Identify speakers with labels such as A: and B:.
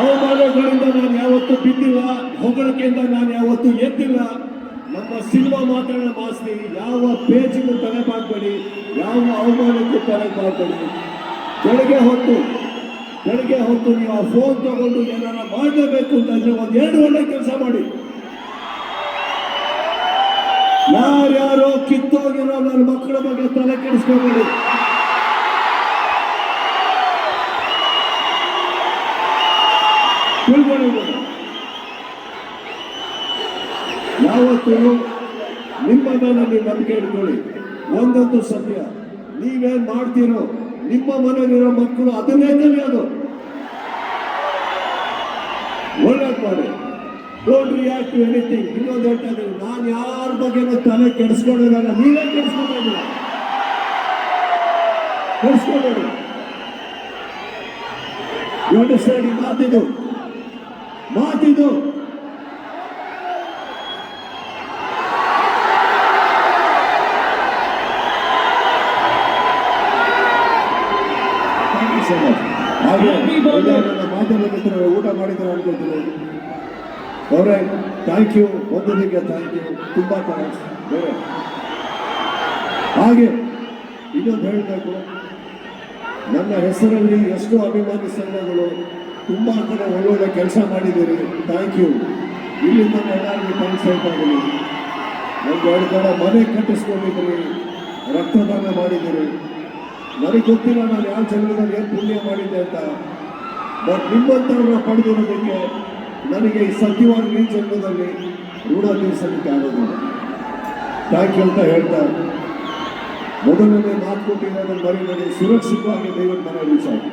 A: ಅವಮಾನಗಳಿಂದ ನಾನು ಯಾವತ್ತೂ ಬಿದ್ದಿಲ್ಲ, ಹೊಗಳಿಕೆಯಿಂದ ನಾನು ಯಾವತ್ತೂ ಎದ್ದಿಲ್ಲ. ನಮ್ಮ ಸಿನಿಮಾ ಮಾತಾಡೋ ಮಾಸ್ತಿ, ಯಾವ ಪೇಜಿಗೂ ತಲೆ ಮಾಡಬೇಡಿ ಯಾವ ಅವಮಾನಕ್ಕೂ ತಲೆ ಮಾಡಬೇಡಿ ಬೆಳಗ್ಗೆ ಹೊತ್ತು ಬೆಳಗ್ಗೆ ಹೊತ್ತು ನೀವು ಆ ಫೋನ್ ತಗೊಂಡು ಏನಾರ ಮಾಡಲೇಬೇಕು ಅಂತಂದ್ರೆ ಒಂದು ಎರಡು ಒಳ್ಳೆ ಕೆಲಸ ಮಾಡಿ. ಯಾರ್ಯಾರೋ ಕಿತ್ತೋಗಿರೋ ನನ್ನ ಮಕ್ಕಳ ಬಗ್ಗೆ ತಲೆ ಕೆಡಿಸ್ಕೋಬೇಡಿ. ನೀವು. ಯಾವತ್ತೂ ನಿಮ್ಮ ನೀವು ನಂಬಿಕೆ ಇಟ್ಕೊಳ್ಳಿ. ಒಂದೊಂದು ಸತ್ಯ ನೀವೇನ್ ಮಾಡ್ತೀರೋ, ನಿಮ್ಮ ಮನೆಯಲ್ಲಿರೋ ಮಕ್ಕಳು ಅದನ್ನೇ ಕಲಿಯೋದು ಒಳ್ಳೇದು ಮಾಡಿ. ಡೋಂಟ್ ರಿಯಾಕ್ಟ್ ಟು ಎನಿಥಿಂಗ್ ಇನ್ನೊಂದು ಹೇಳ್ತಾ ನಾನು ಯಾರ ಬಗ್ಗೆನೂ ತಲೆ ಕೆಡಿಸ್ಕೊಂಡಿರಲ್ಲ. ನೀವೇ ಕೆಡಿಸ್ಕೊಂಡಿಲ್ಲ ಕೆಡಿಸ್ಕೊಂಬೇಡಿ ಮಾತಿದ್ದು ಮಾತಿದು? ಮಾತಿದು. ಮಾಧ್ಯಮ ಮಿತ್ರರು ಊಟ ಮಾಡಿದ್ರೆ ಅನ್ಕೊಳ್ತೀನಿ. ಅವರೇ ಥ್ಯಾಂಕ್ ಯು ಒಂದೊಂದಿಗೆ ಥ್ಯಾಂಕ್ ಯು ತುಂಬ ಥ್ಯಾಂಕ್ಸ್ ಹಾಗೆ ಇನ್ನೊಂದು ಹೇಳಬೇಕು. ನನ್ನ ಹೆಸರಲ್ಲಿ ಎಷ್ಟು ಅಭಿಮಾನಿ ಸಂಘಗಳು ತುಂಬ ಕಡೆ ಒಳ್ಳೊಳ್ಳೆ ಕೆಲಸ ಮಾಡಿದ್ದೀರಿ. ಥ್ಯಾಂಕ್ ಯು ಇಲ್ಲಿಂದ ಎಲ್ಲರಿಗೂ ಥ್ಯಾಂಕ್ಸ್ ಹೇಳ್ತಾ ಒಂದು ಎರಡು ಕಡೆ ಮನೆ ಕಟ್ಟಿಸ್ಕೊಂಡಿದ್ದೀರಿ. ರಕ್ತದಾನ ಮಾಡಿದ್ದೀರಿ. ನನಗೆ ಗೊತ್ತಿಲ್ಲ ನಾನು ಯಾವ ಜನ್ಮದಲ್ಲಿ ಏನು ಪುಣ್ಯ ಮಾಡಿದ್ದೆ ಅಂತ. ಬಟ್ ನಿಮ್ಮಂಥವ್ರನ್ನ ಪಡೆದಿರೋದಕ್ಕೆ ನನಗೆ ಈ ಸತ್ಯವಾಗಿ ಈ ಜನ್ಮದಲ್ಲಿ ಋಣ ತೀರಿಸಲಿಕ್ಕೆ ಆಗೋದಿಲ್ಲ. ಥ್ಯಾಂಕ್ ಯು ಅಂತ ಹೇಳ್ತಾ ಮೊದಲನೇ ಮಾತು ಕೊಟ್ಟಿರೋದನ್ನು ಮರಿಬೇಡಿ. ಸುರಕ್ಷಿತವಾಗಿ ದೈವದ ಮನೆಯಲ್ಲಿ ಆಗಿ